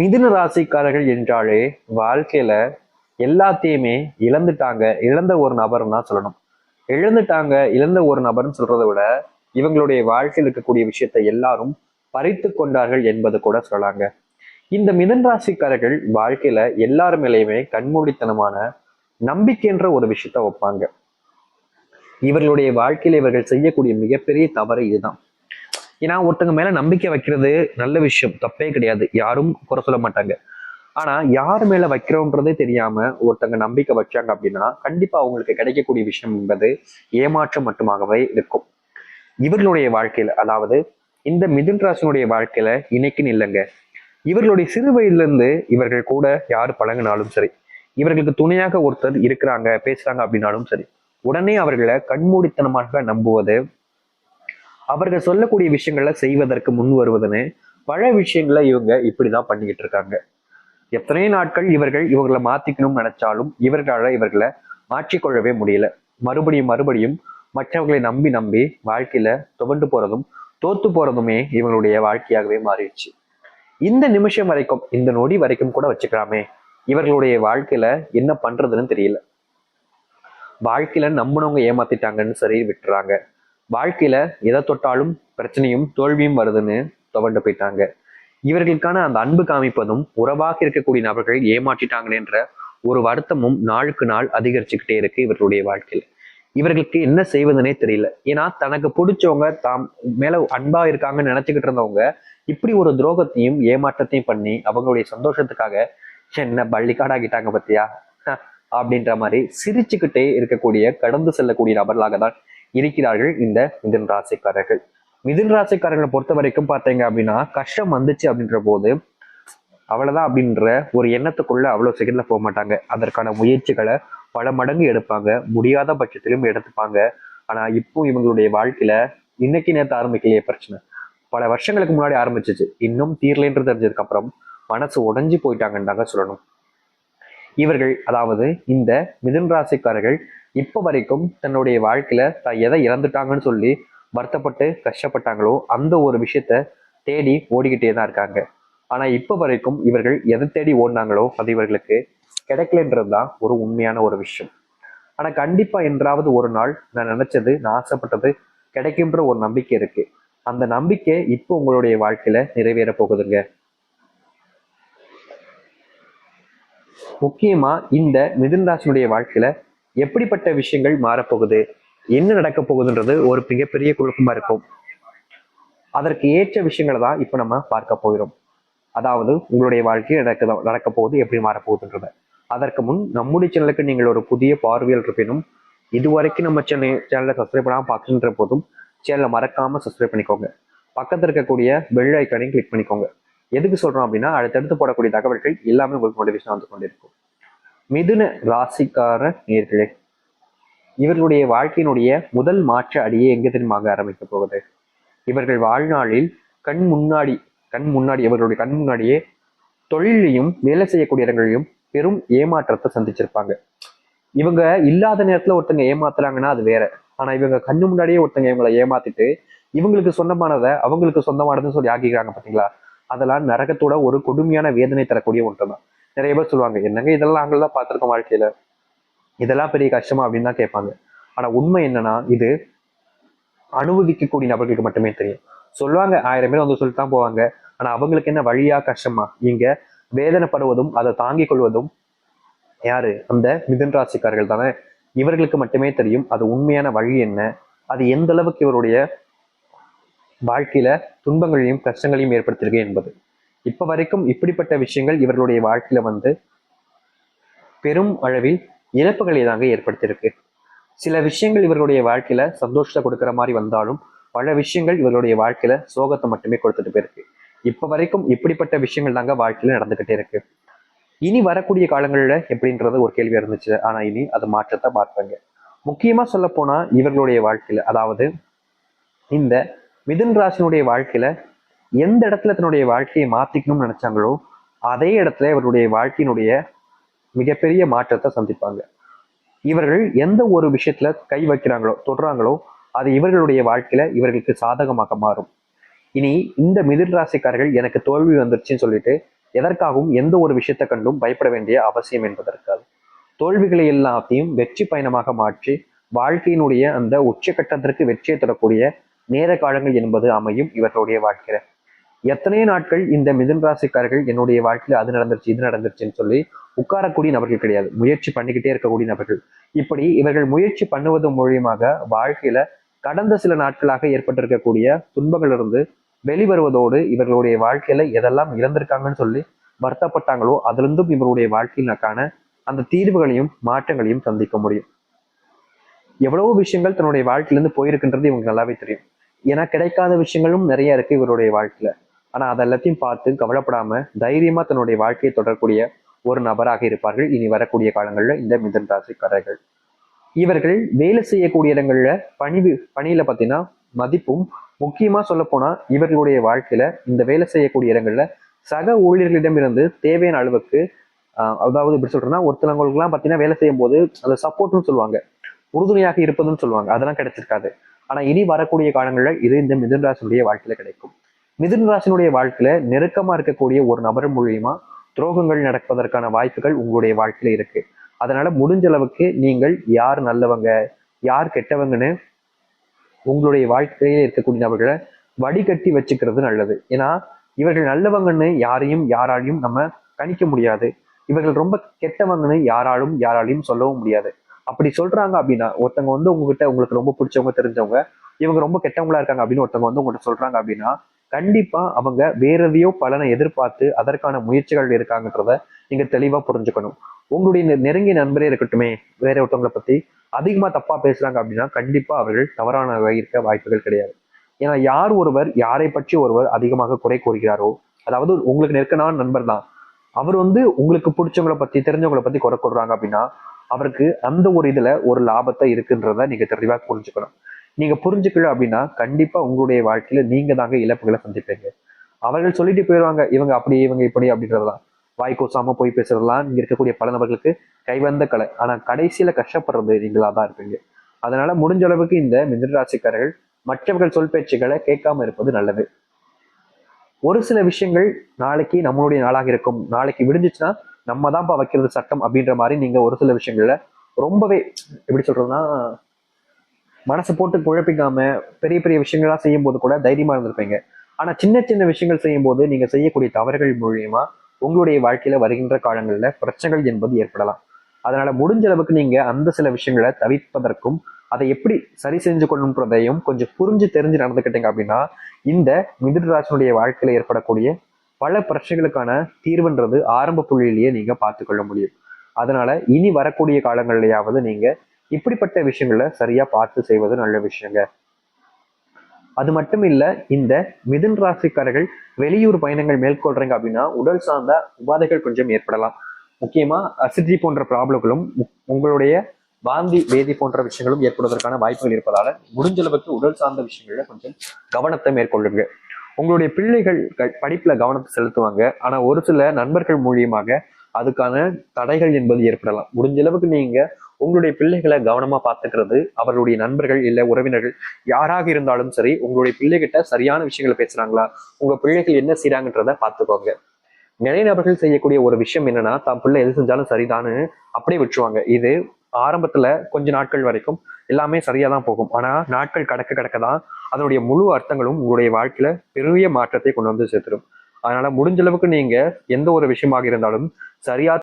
மிதுன ராசிக்காரர்கள் என்றாலே வாழ்க்கையில எல்லாத்தையுமே இழந்துட்டாங்க. இழந்த ஒரு நபர்னு தான் சொல்லணும். இழந்துட்டாங்க இழந்த ஒரு நபர்னு சொல்றதை விட இவங்களுடைய வாழ்க்கையில் இருக்கக்கூடிய விஷயத்தை எல்லாரும் பறித்து கொண்டார்கள் என்பது கூட சொல்லலாங்க. இந்த மிதன் ராசிக்காரர்கள் வாழ்க்கையில எல்லார் மேலேயுமே கண்மூடித்தனமான நம்பிக்கைன்ற ஒரு விஷயத்த வைப்பாங்க. இவர்களுடைய வாழ்க்கையில இவர்கள் செய்யக்கூடிய மிகப்பெரிய தவறு இதுதான். ஏன்னா ஒருத்தங்க மேல நம்பிக்கை வைக்கிறது நல்ல விஷயம். தப்பே கிடையாது. யாரும் குறை சொல்ல மாட்டாங்க. ஆனா யார் மேல வைக்கிறோன்றதே தெரியாம ஒருத்தங்க நம்பிக்கை வச்சாங்க அப்படின்னா கண்டிப்பா அவங்களுக்கு கிடைக்கக்கூடிய விஷயம் என்பது ஏமாற்றம் மட்டுமாகவே இருக்கும். இவர்களுடைய வாழ்க்கையில அதாவது இந்த மிதுன் ராசினுடைய வாழ்க்கையில இன்னைக்குன்னு இல்லைங்க. இவர்களுடைய சிறு வயதுல இருந்து இவர்கள் கூட யார் பழங்கினாலும் சரி இவர்களுக்கு துணையாக ஒருத்தர் இருக்கிறாங்க பேசுறாங்க அப்படின்னாலும் சரி உடனே அவர்களை கண்மூடித்தனமாக நம்புவது அவர்கள் சொல்லக்கூடிய விஷயங்களை செய்வதற்கு முன் வருவதுன்னு பல விஷயங்களை இவங்க இப்படிதான் பண்ணிக்கிட்டு இருக்காங்க. எத்தனை நாட்கள் இவர்கள் இவங்களை மாத்திக்கணும்னு நினைச்சாலும் இவர்களால இவர்களை மாற்றிக்கொள்ளவே முடியல. மறுபடியும் மறுபடியும் மற்றவர்களை நம்பி நம்பி வாழ்க்கையில துவண்டு போறதும் தோத்து போறதுமே இவங்களுடைய வாழ்க்கையாகவே மாறிடுச்சு. இந்த நிமிஷம் வரைக்கும் இந்த நொடி வரைக்கும் கூட வச்சுக்கலாமே இவர்களுடைய வாழ்க்கையில என்ன பண்றதுன்னு தெரியல. வாழ்க்கையில நம்பினவங்க ஏமாத்திட்டாங்கன்னு சரி விட்டுறாங்க. வாழ்க்கையில எதை தொட்டாலும் பிரச்சனையும் தோல்வியும் வருதுன்னு துவண்டு போயிட்டாங்க. இவர்களுக்கான அந்த அன்பு காமிப்பதும் உறவாக இருக்கக்கூடிய நபர்கள் ஏமாற்றிட்டாங்களேன்ற ஒரு வருத்தமும் நாளுக்கு நாள் அதிகரிச்சுக்கிட்டே இருக்கு இவர்களுடைய வாழ்க்கையில. இவர்களுக்கு என்ன செய்வதுனே தெரியல. ஏன்னா தனக்கு பிடிச்சவங்க தாம் மேல அன்பா இருக்காங்கன்னு நினைச்சுக்கிட்டு இருந்தவங்க இப்படி ஒரு துரோகத்தையும் ஏமாற்றத்தையும் பண்ணி அவங்களுடைய சந்தோஷத்துக்காக என்ன பள்ளிக்காடாகிட்டாங்க பத்தியா? ஹ, அப்படின்ற மாதிரி சிரிச்சுக்கிட்டே இருக்கக்கூடிய கடந்து செல்லக்கூடிய நபர்களாக தான் இருக்கிறார்கள் இந்த மிதன் ராசிக்காரர்கள். மிதன் ராசிக்காரர்களை பொறுத்த வரைக்கும் பார்த்தீங்க அப்படின்னா கஷ்டம் வந்துச்சு அப்படின்ற போது அவ்வளவுதான் அப்படின்ற ஒரு எண்ணத்துக்குள்ள அவ்வளவு செகண்ட்ல போக மாட்டாங்க. அதற்கான முயற்சிகளை பல மடங்கு எடுப்பாங்க. முடியாத பட்சத்திலும் எடுத்துப்பாங்க. ஆனா இப்போ இவங்களுடைய வாழ்க்கையில இன்னைக்கு நேரத்தை ஆரம்பிக்கலையே பிரச்சனை. பல வருஷங்களுக்கு முன்னாடி ஆரம்பிச்சிச்சு. இன்னும் தீரலைன்றது தெரிஞ்சதுக்கு அப்புறம் மனசு உடைஞ்சு போயிட்டாங்கன்றாங்க சொல்லணும். இவர்கள் அதாவது இந்த மிதுன் ராசிக்காரர்கள் இப்போ வரைக்கும் தன்னுடைய வாழ்க்கையில தான் எதை இழந்துட்டாங்கன்னு சொல்லி வருத்தப்பட்டு கஷ்டப்பட்டாங்களோ அந்த ஒரு விஷயத்த தேடி ஓடிக்கிட்டே தான் இருக்காங்க. ஆனா இப்போ வரைக்கும் இவர்கள் எதை தேடி ஓடினாங்களோ அது இவர்களுக்கு கிடைக்கலன்றது தான் ஒரு உண்மையான ஒரு விஷயம். ஆனா கண்டிப்பா என்றாவது ஒரு நாள் நான் நினைச்சது நான் ஆசைப்பட்டது கிடைக்கும்ன்ற ஒரு நம்பிக்கை இருக்கு. அந்த நம்பிக்கை இப்போ உங்களுடைய வாழ்க்கையில நிறைவேற போகுதுங்க. முக்கியமா இந்த மிதுன் ராசினுடைய வாழ்க்கையில எப்படிப்பட்ட விஷயங்கள் மாறப்போகுது? என்ன நடக்க போகுதுன்றது ஒரு மிகப்பெரிய குழப்பமாக இருக்கும். அதற்கு ஏற்ற விஷயங்களை தான் இப்போ நம்ம பார்க்க போகிறோம். அதாவது உங்களுடைய வாழ்க்கையில் நடக்க நடக்க போகுது எப்படி மாறப்போகுதுன்றத. அதற்கு முன் நம்முடைய சேனலுக்கு நீங்கள் ஒரு புதிய பார்வையில் இருப்பினும் இதுவரைக்கும் நம்ம சேனல் சேனலை சப்ஸ்கிரைப் பண்ணாமல் பார்க்குன்ற போதும் சேனலை மறக்காம சப்ஸ்கிரைப் பண்ணிக்கோங்க. பக்கத்தில் இருக்கக்கூடிய பெல் ஐக்கானையும் கிளிக் பண்ணிக்கோங்க. எதுக்கு சொல்றோம் அப்படின்னா அடுத்தடுத்து போடக்கூடிய தகவல்கள் எல்லாமே உங்களுக்கு மோட்டிவேஷன் வந்து கொண்டிருக்கும். மிதுன ராசிக்கார நேர்களே இவர்களுடைய வாழ்க்கையினுடைய முதல் மாற்ற அடியே எங்க தெரியுமாக ஆரம்பிக்க போகுது? இவர்கள் வாழ்நாளில் கண் முன்னாடி கண் முன்னாடி இவர்களுடைய கண் முன்னாடியே தொழிலையும் வேலை செய்யக்கூடிய இடங்களிலும் பெரும் ஏமாற்றத்தை சந்திச்சிருப்பாங்க. இவங்க இல்லாத நேரத்துல ஒருத்தங்க ஏமாத்துறாங்கன்னா அது வேற. ஆனா இவங்க கண்ணு முன்னாடியே ஒருத்தங்க இவங்களை ஏமாத்திட்டு இவங்களுக்கு சொந்தமானதை அவங்களுக்கு சொந்தமானதுன்னு சொல்லி ஆக்கிக்கிறாங்க பாத்தீங்களா? அதெல்லாம் நரகத்தோட ஒரு கொடுமையான வேதனை தரக்கூடிய ஒன்று தான் நிறைய பேர் சொல்லுவாங்க என்னங்க இதெல்லாம் நாங்கள்லாம் பார்த்துருக்கோம் வாழ்க்கையில? இதெல்லாம் பெரிய கஷ்டமா? அப்படின்னு தான் கேட்பாங்க. ஆனா உண்மை என்னன்னா இது அனுபவிக்கக்கூடிய நபர்களுக்கு மட்டுமே தெரியும். சொல்லுவாங்க ஆயிரம் பேர் வந்து சொல்லிட்டு தான் போவாங்க. ஆனா அவங்களுக்கு என்ன வழியா கஷ்டமா? இங்க வேதனைப்படுவதும் அதை தாங்கிக் கொள்வதும் யாரு? அந்த மிதுன் ராசிக்காரர்கள் தானே. இவர்களுக்கு மட்டுமே தெரியும் அது உண்மையான வழி என்ன? அது எந்த அளவுக்கு இவருடைய வாழ்க்கையில துன்பங்களையும் கஷ்டங்களையும் ஏற்படுத்தியிருக்கு என்பது. இப்ப வரைக்கும் இப்படிப்பட்ட விஷயங்கள் இவர்களுடைய வாழ்க்கையில வந்து பெரும் அளவில் இழப்புகளை தாங்க ஏற்படுத்தியிருக்கு. சில விஷயங்கள் இவர்களுடைய வாழ்க்கையில சந்தோஷத்தை கொடுக்கிற மாதிரி வந்தாலும் பல விஷயங்கள் இவர்களுடைய வாழ்க்கையில சோகத்தை மட்டுமே கொடுத்துட்டு போயிருக்கு. இப்ப வரைக்கும் இப்படிப்பட்ட விஷயங்கள் தாங்க வாழ்க்கையில நடந்துகிட்டே இருக்கு. இனி வரக்கூடிய காலங்களில் எப்படின்றது ஒரு கேள்வி இருந்துச்சு. ஆனா இனி அது மாற்றத்தை பார்ப்பாங்க. முக்கியமா சொல்ல போனா இவர்களுடைய வாழ்க்கையில அதாவது இந்த மிதுன் ராசினுடைய வாழ்க்கையில எந்த இடத்துல தன்னுடைய வாழ்க்கையை மாத்திக்கணும்னு நினைச்சாங்களோ அதே இடத்துல இவருடைய வாழ்க்கையினுடைய மிகப்பெரிய மாற்றத்தை சந்திப்பாங்க. இவர்கள் எந்த ஒரு விஷயத்துல கை வைக்கிறாங்களோ தொடுறாங்களோ அது இவர்களுடைய வாழ்க்கையில இவர்களுக்கு சாதகமாக மாறும். இனி இந்த மிதுன் ராசிக்காரர்கள் எனக்கு தோல்வி வந்துருச்சுன்னு சொல்லிட்டு எதற்காகவும் எந்த ஒரு விஷயத்தை கண்டும் பயப்பட வேண்டிய அவசியம் என்பதற்காக தோல்விகளை எல்லாத்தையும் வெற்றி பயணமாக மாற்றி வாழ்க்கையினுடைய அந்த உச்சகட்டத்திற்கு வெற்றியை தரக்கூடிய நேர காலங்கள் என்பது அமையும் இவர்களுடைய வாழ்க்கையில. எத்தனையோ நாட்கள் இந்த மிதுன் ராசிக்காரர்கள் என்னுடைய வாழ்க்கையில அது நடந்துருச்சு இது நடந்துருச்சுன்னு சொல்லி உட்காரக்கூடிய நபர்கள் கிடையாது. முயற்சி பண்ணிக்கிட்டே இருக்கக்கூடிய நபர்கள். இப்படி இவர்கள் முயற்சி பண்ணுவது மூலியமாக வாழ்க்கையில கடந்த சில நாட்களாக ஏற்பட்டிருக்கக்கூடிய துன்பங்களிலிருந்து வெளிவருவதோடு இவர்களுடைய வாழ்க்கையில எதெல்லாம் இழந்திருக்காங்கன்னு சொல்லி வருத்தப்பட்டாங்களோ அதிலிருந்தும் இவருடைய வாழ்க்கையினக்கான அந்த தீர்வுகளையும் மாற்றங்களையும் சந்திக்க முடியும். எவ்வளவோ விஷயங்கள் தன்னுடைய வாழ்க்கையிலிருந்து போயிருக்குன்றது இவங்க நல்லாவே தெரியும். ஏன்னா கிடைக்காத விஷயங்களும் நிறைய இருக்கு இவருடைய வாழ்க்கையில. ஆனா அதெல்லாத்தையும் பார்த்து கவலைப்படாம தைரியமா தன்னுடைய வாழ்க்கையை தொடரக்கூடிய ஒரு நபராக இருப்பார்கள் இனி வரக்கூடிய காலங்களில் இந்த மிதன் ராசிக்காரர்கள். இவர்கள் வேலை செய்யக்கூடிய இடங்கள்ல பணி பணியில பார்த்தீங்கன்னா மதிப்பும் முக்கியமா சொல்ல போனா இவர்களுடைய வாழ்க்கையில இந்த வேலை செய்யக்கூடிய இடங்கள்ல சக ஊழியர்களிடமிருந்து தேவையான அளவுக்கு அதாவது இப்படி சொல்றேன்னா ஒருத்தவங்களுக்குலாம் பார்த்தீங்கன்னா வேலை செய்யும் போது அந்த சப்போர்ட்னு சொல்லுவாங்க. உறுதுணையாக இருப்பதுன்னு சொல்லுவாங்க. அதெல்லாம் கிடைச்சிருக்காது. ஆனா இனி வரக்கூடிய காலங்களில் இது இந்த மிதுன் ராசினுடைய வாழ்க்கையில கிடைக்கும். மிதுன் ராசினுடைய வாழ்க்கையில நெருக்கமா இருக்கக்கூடிய ஒரு நபர் மூலியமா துரோகங்கள் நடப்பதற்கான வாய்ப்புகள் உங்களுடைய வாழ்க்கையில இருக்கு. அதனால முடிஞ்ச அளவுக்கு நீங்கள் யார் நல்லவங்க யார் கெட்டவங்கன்னு உங்களுடைய வாழ்க்கையில இருக்கக்கூடிய நபர்களை வடிகட்டி வச்சுக்கிறது நல்லது. ஏன்னா இவர்கள் நல்லவங்கன்னு யாரையும் யாராலையும் நம்ம கணிக்க முடியாது. இவர்கள் ரொம்ப கெட்டவங்கன்னு யாராலும் யாராலையும் சொல்லவும் முடியாது. அப்படி சொல்றாங்க அப்படின்னா ஒருத்தவங்க வந்து உங்ககிட்ட உங்களுக்கு ரொம்ப பிடிச்சவங்க தெரிஞ்சவங்க இவங்க ரொம்ப கெட்டவங்களா இருக்காங்க அப்படின்னு ஒருத்தவங்க வந்து உங்கள்கிட்ட சொல்றாங்க அப்படின்னா கண்டிப்பா அவங்க வேற எதையோ பலனை எதிர்பார்த்து அதற்கான முயற்சிகள் இருக்காங்கன்றத நீங்க தெளிவா புரிஞ்சுக்கணும். உங்களுடைய நெருங்கிய நண்பரே இருக்கட்டுமே வேற ஒருத்தவங்களை பத்தி அதிகமா தப்பா பேசுறாங்க அப்படின்னா கண்டிப்பா அவர்கள் தவறான இருக்க வாய்ப்புகள் கிடையாது. ஏன்னா யார் ஒருவர் யாரை பற்றி ஒருவர் அதிகமாக குறை கூறுகிறாரோ அதாவது உங்களுக்கு நெருக்கமான நண்பர் தான் அவர் வந்து உங்களுக்கு பிடிச்சவங்கள பத்தி தெரிஞ்சவங்களை பத்தி குறை கூறுறாங்க அப்படின்னா அவருக்கு அந்த ஒரு இதுல ஒரு லாபத்தை இருக்குன்றத நீங்க தெளிவா புரிஞ்சுக்கணும். நீங்க புரிஞ்சுக்கல அப்படின்னா கண்டிப்பா உங்களுடைய வாழ்க்கையில நீங்க தாங்க இழப்புகளை சந்திப்பீங்க. அவர்கள் சொல்லிட்டு போயிடுவாங்க இவங்க அப்படி இவங்க இப்படி அப்படின்றதுதான். வாய் கூசாம போய் பேசுறதுலாம் இங்க இருக்கக்கூடிய பல நபர்களுக்கு கைவந்த கலை. ஆனா கடைசியில கஷ்டப்படுறது நீங்களா தான் இருப்பீங்க. அதனால முடிஞ்ச அளவுக்கு இந்த மிதராசிக்காரர்கள் மற்றவர்கள் சொல் பேச்சுகளை கேட்காம இருப்பது நல்லது. ஒரு சில விஷயங்கள் நாளைக்கு நம்மளுடைய நாளாக இருக்கும். நாளைக்கு விடுஞ்சிச்சுன்னா நம்ம தான்ப்பா வைக்கிறது சட்டம் அப்படின்ற மாதிரி நீங்க ஒரு சில விஷயங்கள்ல ரொம்பவே எப்படி சொல்றதுன்னா மனசை போட்டு குழப்பிக்காம பெரிய பெரிய விஷயங்களா செய்யும் போது கூட தைரியமா இருந்திருப்பீங்க. ஆனா சின்ன சின்ன விஷயங்கள் செய்யும் போது நீங்க செய்யக்கூடிய தவறுகள் மூலியமா உங்களுடைய வாழ்க்கையில வருகின்ற காலங்கள்ல பிரச்சனைகள் என்பது ஏற்படலாம். அதனால முடிஞ்ச அளவுக்கு நீங்க அந்த சில விஷயங்களை தவிர்ப்பதற்கும் அதை எப்படி சரி செஞ்சு கொள்ளுன்றதையும் கொஞ்சம் புரிஞ்சு தெரிஞ்சு நடந்துக்கிட்டீங்க அப்படின்னா இந்த மிதிராசனுடைய வாழ்க்கையில ஏற்படக்கூடிய பல பிரச்சனைகளுக்கான தீர்வுன்றது ஆரம்ப புள்ளியிலேயே நீங்க பார்த்து கொள்ள முடியும். அதனால இனி வரக்கூடிய காலங்கள்லயாவது நீங்க இப்படிப்பட்ட விஷயங்களை சரியா பார்த்து செய்வது நல்ல விஷயங்க. அது மட்டும் இல்ல இந்த மிதுன் ராசிக்காரர்கள் வெளியூர் பயணங்கள் மேற்கொள்றீங்க அப்படின்னா உடல் சார்ந்த உபாதைகள் கொஞ்சம் ஏற்படலாம். முக்கியமா அசிடி போன்ற ப்ராப்ளங்களும் உங்களுடைய வாந்தி வேதி போன்ற விஷயங்களும் ஏற்படுவதற்கான வாய்ப்புகள் இருப்பதால முடிஞ்ச அளவுக்கு உடல் சார்ந்த விஷயங்கள்ல கொஞ்சம் கவனத்தை மேற்கொள்ளுங்க. உங்களுடைய பிள்ளைகள் க- படிப்புல கவனத்தை செலுத்துவாங்க. ஆனா ஒரு சில நண்பர்கள் மூலியமாக அதுக்கான தடைகள் என்பது ஏற்படலாம். முடிஞ்ச அளவுக்கு நீங்க உங்களுடைய பிள்ளைகளை கவனமா பார்த்துக்கிறது அவர்களுடைய நண்பர்கள் இல்ல உறவினர்கள் யாராக இருந்தாலும் சரி உங்களுடைய பிள்ளைகிட்ட சரியான விஷயங்களை பேசுறாங்களா உங்க பிள்ளைகள் என்ன செய்றாங்கன்றத பார்த்துக்கோங்க. நிறைய நபர்கள் செய்யக்கூடிய ஒரு விஷயம் என்னன்னா தான் பிள்ளை எது செஞ்சாலும் சரிதான்னு அப்படியே விட்டுருவாங்க. இது ஆரம்பத்துல கொஞ்ச நாட்கள் வரைக்கும் எல்லாமே சரியாக தான் போகும். ஆனா நாட்கள் கடக்க கடக்க தான் அதனுடைய முழு அர்த்தங்களும் உங்களுடைய வாழ்க்கையில பெரிய மாற்றத்தை கொண்டு வந்து சேர்த்துடும். அதனால முடிஞ்ச அளவுக்கு நீங்க எந்த ஒரு விஷயமாக இருந்தாலும் சரியா